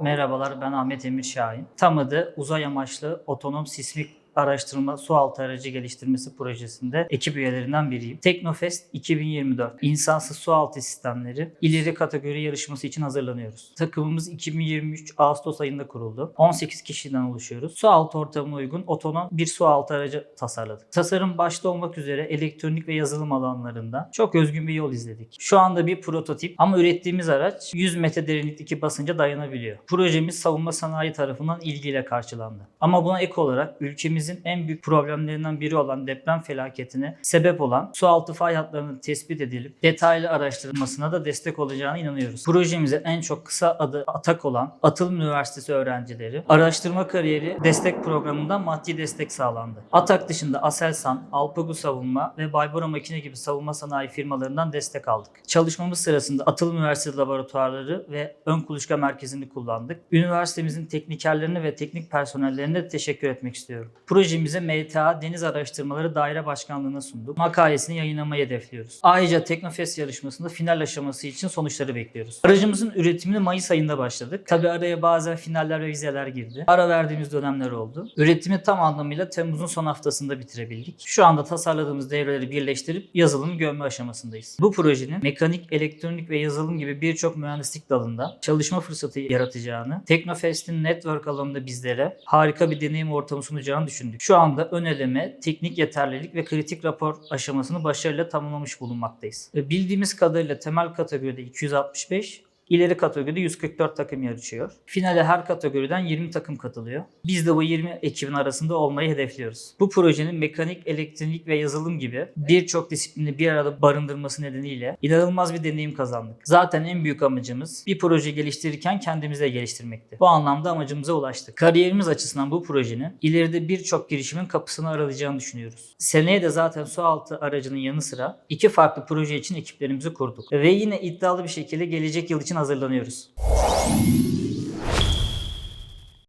Merhabalar ben Ahmet Emir Şahin. TAM adı uzay amaçlı otonom sismik araştırma su altı aracı geliştirmesi projesinde ekip üyelerinden biriyim. Teknofest 2024 İnsansız Su Altı Sistemleri ileri kategori yarışması için hazırlanıyoruz. Takımımız 2023 Ağustos ayında kuruldu. 18 kişiden oluşuyoruz. Su altı ortamına uygun otonom bir su altı aracı tasarladık. Tasarım başta olmak üzere elektronik ve yazılım alanlarında çok özgün bir yol izledik. Şu anda bir prototip ama ürettiğimiz araç 100 metre derinlikteki basınca dayanabiliyor. Projemiz savunma sanayi tarafından ilgiyle karşılandı. Ama buna ek olarak ülkemizin en büyük problemlerinden biri olan deprem felaketine sebep olan su altı fay hatlarının tespit edilip detaylı araştırılmasına da destek olacağına inanıyoruz. Projemize en çok kısa adı ATAK olan Atılım Üniversitesi öğrencileri araştırma kariyeri destek programından maddi destek sağlandı. ATAK dışında Aselsan, Alpagu Savunma ve Baybura Makine gibi savunma sanayi firmalarından destek aldık. Çalışmamız sırasında Atılım Üniversitesi laboratuvarları ve ön kuluçka merkezini kullandık. Üniversitemizin teknikerlerine ve teknik personellerine de teşekkür etmek istiyorum. Projemize MTA Deniz Araştırmaları Daire Başkanlığı'na sunduk. Makalesini yayınlamayı hedefliyoruz. Ayrıca Teknofest yarışmasında final aşaması için sonuçları bekliyoruz. Aracımızın üretimini Mayıs ayında başladık. Tabi araya bazen finaller ve vizeler girdi. Ara verdiğimiz dönemler oldu. Üretimi tam anlamıyla Temmuz'un son haftasında bitirebildik. Şu anda tasarladığımız devreleri birleştirip yazılımı gömme aşamasındayız. Bu projenin mekanik, elektronik ve yazılım gibi birçok mühendislik dalında çalışma fırsatı yaratacağını, Teknofest'in network alanında bizlere harika bir deneyim ortamı sunacağını düşündük. Şu anda ön eleme, teknik yeterlilik ve kritik rapor aşamasını başarıyla tamamlamış bulunmaktayız. Ve Bildiğimiz kadarıyla temel kategoride 265, İleri kategoride 144 takım yarışıyor. Finale her kategoriden 20 takım katılıyor. Biz de bu 20 ekibin arasında olmayı hedefliyoruz. Bu projenin mekanik, elektronik ve yazılım gibi birçok disiplini bir arada barındırması nedeniyle inanılmaz bir deneyim kazandık. Zaten en büyük amacımız bir proje geliştirirken kendimizi de geliştirmekti. Bu anlamda amacımıza ulaştık. Kariyerimiz açısından bu projenin ileride birçok girişimin kapısını aralayacağını düşünüyoruz. Seneye de zaten su altı aracının yanı sıra iki farklı proje için ekiplerimizi kurduk. Ve yine iddialı bir şekilde gelecek yıl için hazırlanıyoruz.